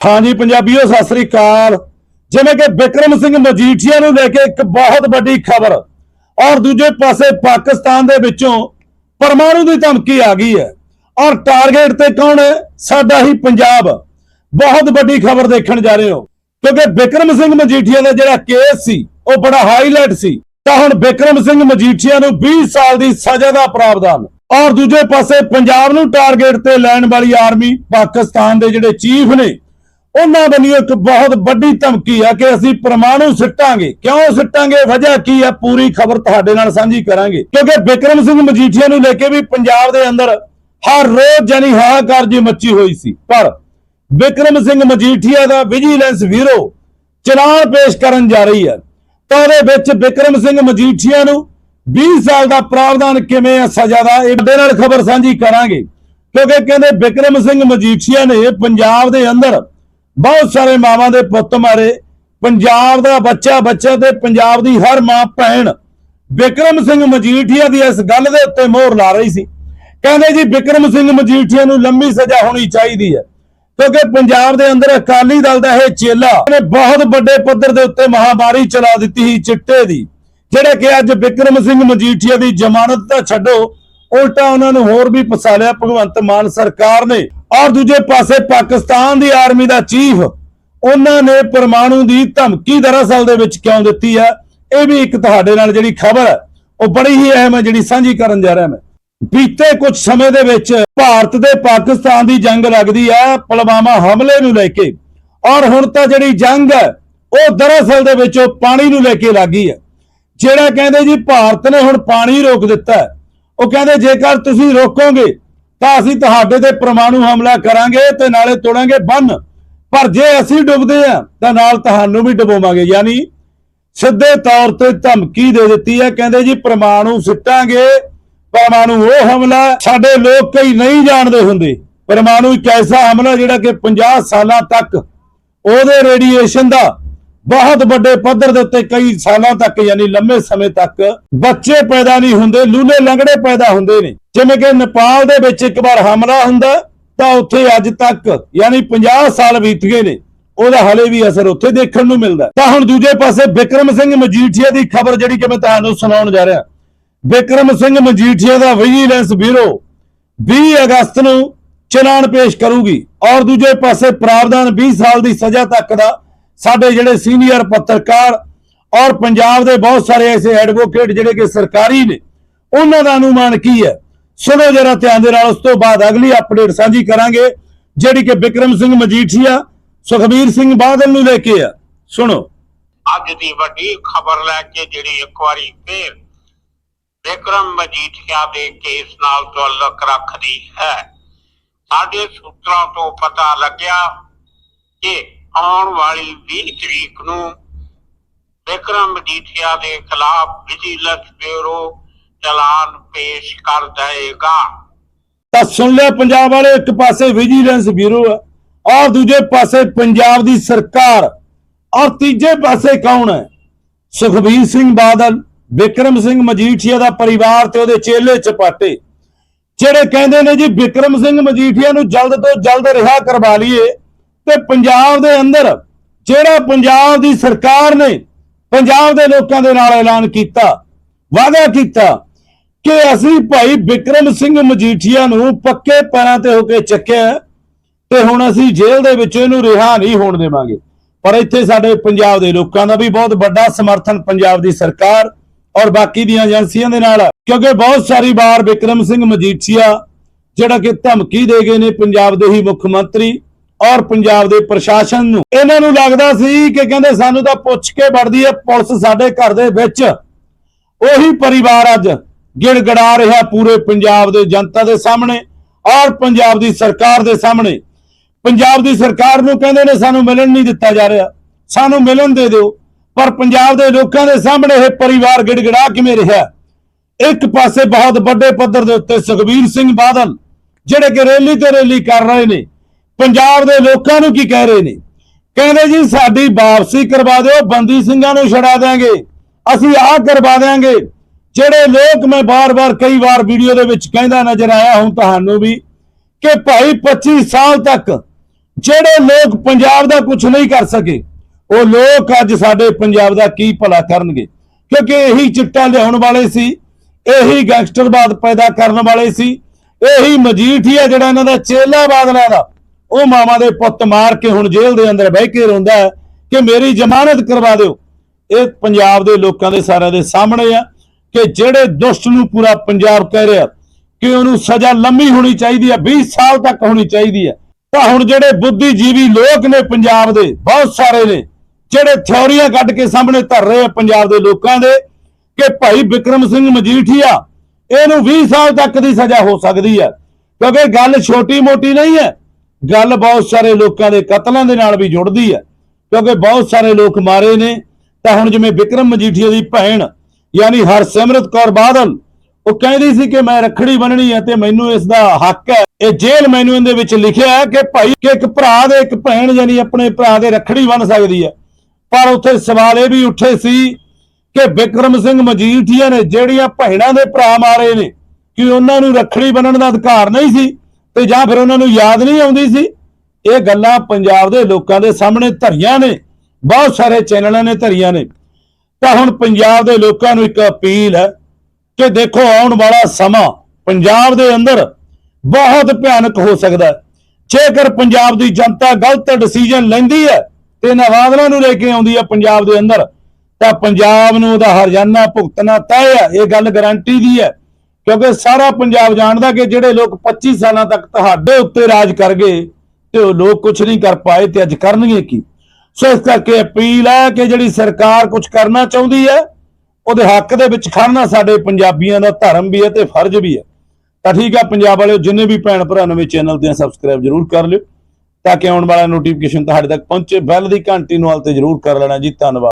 ਹਾਂਜੀ ਪੰਜਾਬੀਓ, ਸਤਿ ਸ੍ਰੀ ਅਕਾਲ। ਜਿਵੇਂ ਕਿ ਵਿਕਰਮ ਸਿੰਘ ਮਜੀਠੀਆ ਨੂੰ ਲੈ ਕੇ ਇੱਕ ਬਹੁਤ ਵੱਡੀ ਖਬਰ ਔਰ ਦੂਜੇ ਪਾਸੇ ਪਾਕਿਸਤਾਨ ਦੇ ਵਿੱਚੋਂ ਪਰਮਾਣੂ ਦੀ ਧਮਕੀ ਆ ਗਈ ਹੈ। ਔਰ ਟਾਰਗੇਟ ਤੇ ਕੌਣ ਹੈ? ਸਾਡਾ ਹੀ ਪੰਜਾਬ। ਬਹੁਤ ਵੱਡੀ ਖਬਰ ਦੇਖਣ ਜਾ ਰਹੇ ਹੋ। ਕਿਉਂਕਿ ਵਿਕਰਮ ਸਿੰਘ ਮਜੀਠੀਆ ਦਾ ਜਿਹੜਾ ਕੇਸ ਸੀ, ਉਹ ਬੜਾ ਹਾਈਲਾਈਟ ਸੀ। ਤਾਂ ਹੁਣ ਵਿਕਰਮ ਸਿੰਘ ਮਜੀਠੀਆ ਨੂੰ 20 ਸਾਲ ਦੀ ਸਜ਼ਾ ਦਾ ਪ੍ਰਾਵਧਾਨ। ਔਰ ਦੂਜੇ ਪਾਸੇ ਪੰਜਾਬ ਨੂੰ ਟਾਰਗੇਟ ਤੇ ਲੈਣ ਵਾਲੀ ਆਰਮੀ ਪਾਕਿਸਤਾਨ ਦੇ ਜਿਹੜੇ ਚੀਫ ਨੇ ਉਹਨਾਂ ਵੱਲੋਂ ਇੱਕ ਬਹੁਤ ਵੱਡੀ ਧਮਕੀ ਆ ਕਿ ਅਸੀਂ ਪਰਮਾਣੂ ਸਿੱਟਾਂਗੇ। ਕਿਉਂ ਸਿੱਟਾਂਗੇ? ਵਜ੍ਹਾ ਕੀ ਆ? ਪੂਰੀ ਖਬਰ ਤੁਹਾਡੇ ਨਾਲ ਸਾਂਝੀ ਕਰਾਂਗੇ। ਕਿਉਂਕਿ ਵਿਕਰਮ ਸਿੰਘ ਮਜੀਠੀਆ ਨੂੰ ਲੈ ਕੇ ਵੀ ਪੰਜਾਬ ਦੇ ਅੰਦਰ ਹਰ ਰੋਜ਼ ਜਾਨੀ ਹਾਹਾਕਾਰ ਜੀ ਮੱਚੀ ਹੋਈ ਸੀ। ਪਰ ਵਿਕਰਮ ਸਿੰਘ ਮਜੀਠੀਆ ਦਾ ਵਿਜੀਲੈਂਸ ਵੀਰੋ ਚਲਾਨ ਪੇਸ਼ ਕਰਨ ਜਾ ਰਹੀ ਹੈ। ਤਾਂ ਉਹਦੇ ਵਿੱਚ ਵਿਕਰਮ ਸਿੰਘ ਮਜੀਠੀਆ ਨੂੰ 20 ਸਾਲ ਦਾ ਪ੍ਰਾਵਧਾਨ ਕਿਵੇਂ ਆ ਸਜ਼ਾ ਦਾ ਇਹਦੇ ਨਾਲ ਖਬਰ ਸਾਂਝੀ ਕਰਾਂਗੇ। ਕਿਉਂਕਿ ਕਹਿੰਦੇ ਵਿਕਰਮ ਸਿੰਘ ਮਜੀਠੀਆ ਨੇ ਪੰਜਾਬ ਦੇ ਅੰਦਰ ਬਹੁਤ ਸਾਰੇ ਮਾਵਾਂ ਦੇ ਪੁੱਤ ਮਾਰੇ। ਪੰਜਾਬ ਦਾ ਬੱਚਾ ਬੱਚਾ ਤੇ ਪੰਜਾਬ ਦੀ ਹਰ ਮਾਂ, ਭੈਣ, ਵਿਕਰਮ ਸਿੰਘ ਮਜੀਠੀਆ ਦੀ ਇਸ ਗੱਲ ਦੇ ਉੱਤੇ ਮੋਹਰ ਲਾ ਰਹੀ ਸੀ। ਕਹਿੰਦੇ ਜੀ, ਵਿਕਰਮ ਸਿੰਘ ਮਜੀਠੀਆ ਨੂੰ ਲੰਮੀ ਸਜ਼ਾ ਹੋਣੀ ਚਾਹੀਦੀ ਹੈ, ਕਿਉਂਕਿ ਪੰਜਾਬ ਦੇ ਅੰਦਰ ਅਕਾਲੀ ਦਲ ਦਾ ਇਹ ਚੇਲਾ ਨੇ ਬਹੁਤ ਵੱਡੇ ਪੱਧਰ ਦੇ ਉੱਤੇ ਮਹਾਮਾਰੀ ਚਲਾ ਦਿੱਤੀ ਸੀ ਚਿੱਟੇ ਦੀ, ਜਿਹੜੇ ਕਿ ਅੱਜ ਵਿਕਰਮ ਸਿੰਘ ਮਜੀਠੀਆ ਦੀ ਜ਼ਮਾਨਤ ਤਾਂ ਛੱਡੋ, ਉਲਟਾ ਉਹਨਾਂ ਨੂੰ ਹੋਰ ਵੀ ਫਸਾ ਲਿਆ ਭਗਵੰਤ ਮਾਨ ਸਰਕਾਰ ਨੇ। ਔਰ ਦੂਜੇ ਪਾਸੇ ਪਾਕਿਸਤਾਨ ਦੀ ਆਰਮੀ ਦਾ ਚੀਫ, ਉਹਨਾਂ ਨੇ ਪਰਮਾਣੂ ਦੀ ਧਮਕੀ ਦਰਅਸਲ ਦੇ ਵਿੱਚ ਕਿਉਂ ਦਿੱਤੀ ਹੈ? ਇਹ ਵੀ ਇੱਕ ਤੁਹਾਡੇ ਨਾਲ ਜਿਹੜੀ ਖਬਰ ਹੈ, ਉਹ ਬੜੀ ਹੀ ਅਹਿਮ ਹੈ, ਜਿਹੜੀ ਸਾਂਝੀ ਕਰਨ ਜਾ ਰਿਹਾ ਮੈਂ। ਬੀਤੇ ਕੁਝ ਸਮੇਂ ਦੇ ਵਿੱਚ ਭਾਰਤ ਦੇ ਪਾਕਿਸਤਾਨ ਦੀ ਜੰਗ ਲੱਗਦੀ ਹੈ, ਪੁਲਵਾਮਾ ਹਮਲੇ ਨੂੰ ਲੈ ਕੇ। ਔਰ ਹੁਣ ਤਾਂ ਜਿਹੜੀ ਜੰਗ ਹੈ, ਉਹ ਦਰਅਸਲ ਦੇ ਵਿੱਚ ਉਹ ਪਾਣੀ ਨੂੰ ਲੈ ਕੇ ਲੱਗੀ ਹੈ। ਜਿਹੜਾ ਕਹਿੰਦੇ ਜੀ, ਭਾਰਤ ਨੇ ਹੁਣ ਪਾਣੀ ਰੋਕ ਦਿੱਤਾ ਉਹ ਕਹਿੰਦੇ ਜੇਕਰ ਤੁਸੀਂ ਰੋਕੋਗੇ ਤਾਂ ਅਸੀਂ ਤੁਹਾਡੇ ਤੇ ਪ੍ਰਮਾਣੂ ਹਮਲਾ ਕਰਾਂਗੇ ਤੇ ਨਾਲੇ ਤੋੜਾਂਗੇ ਬੰਨ। ਪਰ ਜੇ ਅਸੀਂ ਡੁੱਬਦੇ ਆ ਤਾਂ ਨਾਲ ਤੁਹਾਨੂੰ ਵੀ ਡੁਬੋਵਾਂਗੇ। ਯਾਨੀ ਸਿੱਧੇ ਤੌਰ ਤੇ ਧਮਕੀ ਦੇ ਦਿੱਤੀ ਹੈ। ਕਹਿੰਦੇ ਜੀ, ਪਰਮਾਣੂ ਸਿੱਟਾਂਗੇ। ਪਰਮਾਣੂ ਉਹ ਹਮਲਾ ਸਾਡੇ ਲੋਕ ਕਈ ਨਹੀਂ ਜਾਣਦੇ ਹੁੰਦੇ। ਪਰਮਾਣੂ ਇੱਕ ਐਸਾ ਹਮਲਾ ਜਿਹੜਾ ਕਿ 50 ਸਾਲਾਂ ਤੱਕ ਉਹਦੇ ਰੇਡੀਏਸ਼ਨ ਦਾ ਬਹੁਤ ਵੱਡੇ ਪੱਧਰ ਦੇ ਉੱਤੇ ਕਈ ਸਾਲਾਂ ਤੱਕ ਯਾਨੀ ਲੰਮੇ ਸਮੇਂ ਤੱਕ ਬੱਚੇ ਪੈਦਾ ਨਹੀਂ ਹੁੰਦੇ, ਲੂਲੇ ਲੰਗੜੇ ਪੈਦਾ ਹੁੰਦੇ ਨੇ। ਜਿਵੇਂ ਕਿ ਨੇਪਾਲ ਦੇ ਵਿੱਚ ਇੱਕ ਵਾਰ ਹਮਲਾ ਹੁੰਦਾ, ਤਾਂ ਉੱਥੇ ਅੱਜ ਤੱਕ ਯਾਨੀ 50 ਸਾਲ ਬੀਤ ਗਏ ਨੇ। ਉਹਦਾ ਹਲੇ ਵੀ ਅਸਰ ਉੱਥੇ ਦੇਖਣ ਨੂੰ ਮਿਲਦਾ ਤਾਂ ਹੁਣ ਦੂਜੇ ਪਾਸੇ ਵਿਕਰਮ ਸਿੰਘ ਮਜੀਠੀਆ ਦੀ ਖਬਰ ਜਿਹੜੀ ਕਿ ਮੈਂ ਤੁਹਾਨੂੰ ਸੁਣਾਉਣ ਜਾ ਰਿਹਾ। ਵਿਕਰਮ ਸਿੰਘ ਮਜੀਠੀਆ ਦਾ ਵਿਜੀਲੈਂਸ ਬਿਊਰੋ 20 ਅਗਸਤ ਨੂੰ ਚਲਾਨ ਪੇਸ਼ ਕਰੂਗੀ ਔਰ ਦੂਜੇ ਪਾਸੇ ਪ੍ਰਾਵਧਾਨ 20 ਸਾਲ ਦੀ ਸਜ਼ਾ ਤੱਕ ਦਾ ਸਾਡੇ ਜਿਹੜੇ ਸੀਨੀਅਰ ਪੱਤਰਕਾਰ ਔਰ ਪੰਜਾਬ ਦੇ ਬਹੁਤ ਸਾਰੇ ਐਸੇ ਐਡਵੋਕੇਟ ਜਿਹੜੇ ਕਿ ਸਰਕਾਰੀ ਨੇ, ਉਹਨਾਂ ਦਾ ਅਨੁਮਾਨ ਕੀ ਹੈ? ਸੁਣੋ ਜਰਾ ਧਿਆਨ ਦੇ ਨਾਲ, ਉਸ ਤੋਂ ਬਾਅਦ ਅਗਲੀ ਅਪਡੇਟ ਸਾਂਝੀ ਕਰਾਂਗੇ, ਜਿਹੜੀ ਕਿ ਵਿਕਰਮ ਸਿੰਘ ਮਜੀਠੀਆ, ਸੁਖਬੀਰ ਸਿੰਘ ਬਾਦਲ ਨੂੰ ਲੈ ਕੇ ਆ। ਸੁਣੋ। ਅੱਜ ਦੀ ਵੱਡੀ ਖਬਰ ਲੈ ਕੇ ਜਿਹੜੀ ਇੱਕ ਵਾਰੀ ਫੇਰ ਵਿਕਰਮ ਮਜੀਠੀਆ ਦੇ ਕੇਸ ਨਾਲ ਤਾਲੁਕ ਰੱਖਦੀ ਹੈ। ਸਾਡੇ ਸੂਤਰਾਂ ਤੋਂ ਪਤਾ ਲੱਗਿਆ ਕਿ ਆਉਣ ਵਾਲੀ 20 ਤਰੀਕ ਨੂੰ ਵਿਕਰਮ ਮਜੀਠੀਆ ਦੇ ਖਿਲਾਫ ਵਿਜੀਲੈਂਸ ਬਿਊਰੋ ਚਲਾਨ ਪੇਸ਼ ਕਰ ਦੇਗਾ ਤਾਂ ਸੁਣ ਲਿਆ, ਪੰਜਾਬ ਵਾਲੇ ਇੱਕ ਪਾਸੇ ਵਿਜੀਲੈਂਸ ਬਿਊਰੋ ਹੈ ਔਰ ਦੂਜੇ ਪਾਸੇ ਪੰਜਾਬ ਦੀ ਸਰਕਾਰ ਔਰ ਤੀਜੇ ਪਾਸੇ ਕੌਣ ਹੈ? ਸੁਖਬੀਰ ਸਿੰਘ ਬਾਦਲ, ਵਿਕਰਮ ਸਿੰਘ ਮਜੀਠੀਆ ਦਾ ਪਰਿਵਾਰ ਤੇ ਉਹਦੇ ਚੇਲੇ ਚਪਾਟੇ, ਜਿਹੜੇ ਕਹਿੰਦੇ ਨੇ ਜੀ ਵਿਕਰਮ ਸਿੰਘ ਮਜੀਠੀਆ ਨੂੰ ਜਲਦ ਤੋਂ ਜਲਦ ਰਿਹਾ ਕਰਵਾ ਲਈਏ ਤੇ ਪੰਜਾਬ ਦੇ ਅੰਦਰ ਜਿਹੜਾ ਪੰਜਾਬ ਦੀ ਸਰਕਾਰ ਨੇ ਪੰਜਾਬ ਦੇ ਲੋਕਾਂ ਦੇ ਨਾਲ ਐਲਾਨ ਕੀਤਾ, ਵਾਅਦਾ ਕੀਤਾ ਕਿ ਅਸੀਂ ਭਾਈ ਵਿਕਰਮ ਸਿੰਘ ਮਜੀਠੀਆ ਨੂੰ ਪੱਕੇ ਪੈਰਾਂ ਤੇ ਹੋ ਕੇ ਚੱਕਿਆ ਤੇ ਹੁਣ ਅਸੀਂ ਜੇਲ੍ਹ ਦੇ ਵਿੱਚ ਇਹਨੂੰ ਰਿਹਾ ਨਹੀਂ ਹੋਣ ਦੇਵਾਂਗੇ। ਪਰ ਇੱਥੇ ਸਾਡੇ ਪੰਜਾਬ ਦੇ ਲੋਕਾਂ ਦਾ ਵੀ ਬਹੁਤ ਵੱਡਾ ਸਮਰਥਨ ਪੰਜਾਬ ਦੀ ਸਰਕਾਰ ਔਰ ਬਾਕੀ ਦੀਆਂ ਏਜੰਸੀਆਂ ਦੇ ਨਾਲ ਕਿਉਂਕਿ ਬਹੁਤ ਸਾਰੀ ਵਾਰ ਵਿਕਰਮ ਸਿੰਘ ਮਜੀਠੀਆ ਜਿਹੜਾ ਕਿ ਧਮਕੀ ਦੇ ਗਏ ਨੇ ਪੰਜਾਬ ਦੇ ਹੀ ਮੁੱਖ ਮੰਤਰੀ ਔਰ ਪੰਜਾਬ ਦੇ ਪ੍ਰਸ਼ਾਸਨ ਨੂੰ। ਇਹਨਾਂ ਨੂੰ ਲੱਗਦਾ ਸੀ ਕਿ ਕਹਿੰਦੇ ਸਾਨੂੰ ਤਾਂ ਪੁੱਛ ਕੇ ਵੜਦੀ ਹੈ, ਪੁਲਿਸ ਸਾਡੇ ਘਰ ਦੇ ਵਿੱਚ। ਉਹੀ ਪਰਿਵਾਰ ਅੱਜ ਗਿੜਗੜਾ ਰਿਹਾ ਪੂਰੇ ਪੰਜਾਬ ਦੇ ਜਨਤਾ ਦੇ ਸਾਹਮਣੇ ਔਰ ਪੰਜਾਬ ਦੀ ਸਰਕਾਰ ਦੇ ਸਾਹਮਣੇ। ਪੰਜਾਬ ਦੀ ਸਰਕਾਰ ਨੂੰ ਕਹਿੰਦੇ ਨੇ, ਸਾਨੂੰ ਮਿਲਣ ਨਹੀਂ ਦਿੱਤਾ ਜਾ ਰਿਹਾ। ਸਾਨੂੰ ਮਿਲਣ ਦੇ ਦਿਓ। ਪਰ ਪੰਜਾਬ ਦੇ ਲੋਕਾਂ ਦੇ ਸਾਹਮਣੇ ਇਹ ਪਰਿਵਾਰ ਗਿੜਗੜਾ ਕਿਵੇਂ ਰਿਹਾ? ਇੱਕ ਪਾਸੇ ਬਹੁਤ ਵੱਡੇ ਪੱਧਰ ਦੇ ਉੱਤੇ ਸੁਖਬੀਰ ਸਿੰਘ ਬਾਦਲ, ਜਿਹੜੇ ਕਿ ਰੈਲੀ ਤੇ ਰੈਲੀ ਕਰ ਰਹੇ ਨੇ ਪੰਜਾਬ ਦੇ ਲੋਕਾਂ ਨੂੰ ਕੀ ਕਹਿ ਰਹੇ ਨੇ? ਕਹਿੰਦੇ ਜੀ, ਸਾਡੀ ਵਾਪਸੀ ਕਰਵਾ ਦਿਓ, ਬੰਦੀ ਸਿੰਘਾਂ ਨੂੰ ਛੜਾ ਦਿਆਂਗੇ। ਅਸੀਂ ਆਹ ਕਰਵਾ ਦਿਆਂਗੇ। ਜਿਹੜੇ ਲੋਕ ਮੈਂ ਬਾਰ-ਬਾਰ ਕਈ ਵਾਰ ਵੀਡੀਓ ਦੇ ਵਿੱਚ ਕਹਿੰਦਾ ਨਜ਼ਰ ਆਇਆ ਹੁਣ ਤੁਹਾਨੂੰ ਵੀ, ਕਿ ਭਾਈ 25 ਸਾਲ ਤੱਕ ਜਿਹੜੇ ਲੋਕ ਪੰਜਾਬ ਦਾ ਕੁਝ ਨਹੀਂ ਕਰ ਸਕੇ, ਉਹ ਲੋਕ ਅੱਜ ਸਾਡੇ ਪੰਜਾਬ ਦਾ ਕੀ ਭਲਾ ਕਰਨਗੇ? ਕਿਉਂਕਿ ਇਹੀ ਚਿੱਟਾ ਲਿਆਉਣ ਵਾਲੇ ਸੀ, ਇਹੀ ਗੈਂਗਸਟਰਵਾਦ ਪੈਦਾ ਕਰਨ ਵਾਲੇ ਸੀ, ਇਹੀ ਮਜੀਠੀਆ ਜਿਹੜਾ ਇਹਨਾਂ ਦਾ ਚੇਲਾ ਬਾਦਲਾਂ ਦਾ। ਉਹ ਮਾਮਾ ਦੇ ਪੁੱਤ ਮਾਰ ਕੇ ਹੁਣ ਜੇਲ੍ਹ ਦੇ ਅੰਦਰ ਬਹਿ ਕੇ ਰੋਂਦਾ ਹੈ ਕਿ ਮੇਰੀ ਜ਼ਮਾਨਤ ਕਰਵਾ ਦਿਓ। ਇਹ ਪੰਜਾਬ ਦੇ ਲੋਕਾਂ ਦੇ ਸਾਰਿਆਂ ਦੇ ਸਾਹਮਣੇ ਆ ਕਿ ਜਿਹੜੇ ਦੁਸ਼ਟ ਨੂੰ ਪੂਰਾ ਪੰਜਾਬ ਕਹਿ ਰਿਹਾ, ਕਿ ਉਹਨੂੰ ਸਜ਼ਾ ਲੰਮੀ ਹੋਣੀ ਚਾਹੀਦੀ ਹੈ 20 ਸਾਲ ਤੱਕ ਹੋਣੀ ਚਾਹੀਦੀ ਹੈ। ਤਾਂ ਹੁਣ ਜਿਹੜੇ ਬੁੱਧੀਜੀਵੀ ਲੋਕ ਨੇ ਪੰਜਾਬ ਦੇ, ਬਹੁਤ ਸਾਰੇ ਨੇ, ਜਿਹੜੇ ਥਿਉਰੀਆਂ ਕੱਢ ਕੇ ਸਾਹਮਣੇ ਧਰ ਰਹੇ ਆ ਪੰਜਾਬ ਦੇ ਲੋਕਾਂ ਦੇ, ਕਿ ਭਾਈ ਵਿਕਰਮ ਸਿੰਘ ਮਜੀਠੀਆ, ਇਹਨੂੰ 20 ਸਾਲ ਤੱਕ ਦੀ ਸਜ਼ਾ ਹੋ ਸਕਦੀ ਹੈ। ਕਿਉਂਕਿ ਗੱਲ ਛੋਟੀ ਮੋਟੀ ਨਹੀਂ ਹੈ ਗੱਲ ਬਹੁਤ ਸਾਰੇ ਲੋਕਾਂ ਦੇ ਕਤਲਾਂ ਦੇ ਨਾਲ ਵੀ ਜੁੜਦੀ ਹੈ। ਕਿਉਂਕਿ ਬਹੁਤ ਸਾਰੇ ਲੋਕ ਮਾਰੇ ਨੇ। ਤਾਂ ਹੁਣ ਜਿਵੇਂ ਵਿਕਰਮ ਮਜੀਠੀਆ ਦੀ ਭੈਣ, ਯਾਨੀ ਹਰਸਿਮਰਤ ਕੌਰ ਬਾਦਲ, ਉਹ ਕਹਿੰਦੀ ਸੀ ਕਿ ਮੈਂ ਰੱਖੜੀ ਬੰਨਣੀ ਹੈ ਤੇ ਮੈਨੂੰ ਇਸ ਦਾ ਹੱਕ ਹੈ। ਇਹ ਜੇਲ੍ਹ ਮੈਨੂੰ ਦੇ ਵਿੱਚ ਲਿਖਿਆ ਹੈ ਕਿ ਭਾਈ ਕਿ ਇੱਕ ਭਰਾ ਦੇ ਇੱਕ ਭੈਣ ਯਾਨੀ ਆਪਣੇ ਭਰਾ ਦੇ ਰੱਖੜੀ ਬੰਨ ਸਕਦੀ ਹੈ। ਪਰ ਉੱਥੇ ਸਵਾਲ ਇਹ ਵੀ ਉੱਠੇ ਸੀ ਕਿ ਵਿਕਰਮ ਸਿੰਘ ਮਜੀਠੀਆ ਨੇ ਜਿਹੜੀਆਂ ਭੈਣਾਂ ਦੇ ਭਰਾ ਮਾਰੇ ਨੇ, ਕਿ ਉਹਨਾਂ ਨੂੰ ਰੱਖੜੀ ਬੰਨਣ ਦਾ ਅਧਿਕਾਰ ਨਹੀਂ ਸੀ? ਤੇ ਜਾਂ ਫਿਰ ਉਹਨਾਂ ਨੂੰ ਯਾਦ ਨਹੀਂ ਆਉਂਦੀ ਸੀ? ਇਹ ਗੱਲਾਂ ਪੰਜਾਬ ਦੇ ਲੋਕਾਂ ਦੇ ਸਾਹਮਣੇ ਧਰੀਆਂ ਨੇ, ਬਹੁਤ ਸਾਰੇ ਚੈਨਲਾਂ ਨੇ ਧਰੀਆਂ ਨੇ। ਤਾਂ ਹੁਣ ਪੰਜਾਬ ਦੇ ਲੋਕਾਂ ਨੂੰ ਇੱਕ ਅਪੀਲ ਹੈ ਕਿ ਦੇਖੋ, ਆਉਣ ਵਾਲਾ ਸਮਾਂ ਪੰਜਾਬ ਦੇ ਅੰਦਰ ਬਹੁਤ ਭਿਆਨਕ ਹੋ ਸਕਦਾ ਜੇਕਰ ਪੰਜਾਬ ਦੀ ਜਨਤਾ ਗਲਤ ਡਿਸੀਜਨ ਲੈਂਦੀ ਹੈ ਤੇ ਨਵਾਦਲਾਂ ਨੂੰ ਲੈ ਕੇ ਆਉਂਦੀ ਹੈ ਪੰਜਾਬ ਦੇ ਅੰਦਰ, ਤਾਂ ਪੰਜਾਬ ਨੂੰ ਉਹਦਾ ਹਰਜਾਨਾ ਭੁਗਤਣਾ ਤੈਅ ਹੈ। ਇਹ ਗੱਲ ਗਾਰੰਟੀ ਦੀ ਹੈ। ਕਿਉਂਕਿ ਸਾਰਾ ਪੰਜਾਬ ਜਾਣਦਾ ਕਿ ਜਿਹੜੇ ਲੋਕ 25 ਸਾਲਾਂ ਤੱਕ ਤੁਹਾਡੇ ਉੱਤੇ ਰਾਜ ਕਰ ਗਏ ਤੇ ਉਹ ਲੋਕ ਕੁਝ ਨਹੀਂ ਕਰ ਪਾਏ ਤੇ ਅੱਜ ਕਰਨਗੇ ਕੀ? ਸੋ ਇਸ ਕਰਕੇ ਅਪੀਲ ਹੈ ਕਿ ਜਿਹੜੀ ਸਰਕਾਰ ਕੁਝ ਕਰਨਾ ਚਾਹੁੰਦੀ ਹੈ, ਉਹਦੇ ਹੱਕ ਦੇ ਵਿੱਚ ਖੜਨਾ ਸਾਡੇ ਪੰਜਾਬੀਆਂ ਦਾ ਧਰਮ ਵੀ ਹੈ ਤੇ ਫਰਜ਼ ਵੀ ਹੈ। ਤਾਂ ਠੀਕ ਹੈ, ਪੰਜਾਬ ਵਾਲਿਓ, ਜਿੰਨੇ ਵੀ ਭੈਣ ਭਰਾ ਨਵੇਂ ਚੈਨਲ ਤੇ ਸਬਸਕ੍ਰਾਈਬ ਜਰੂਰ ਕਰ ਲਿਓ, ਤਾਂ ਕਿ ਆਉਣ ਵਾਲਾ ਨੋਟੀਫਿਕੇਸ਼ਨ ਤੁਹਾਡੇ ਤੱਕ ਪਹੁੰਚੇ ਬੈਲ ਦੀ ਘੰਟੀ ਨੂੰ ਹਾਲ ਤੇ ਜਰੂਰ ਕਰ ਲੈਣਾ ਜੀ, ਧੰਨਵਾਦ।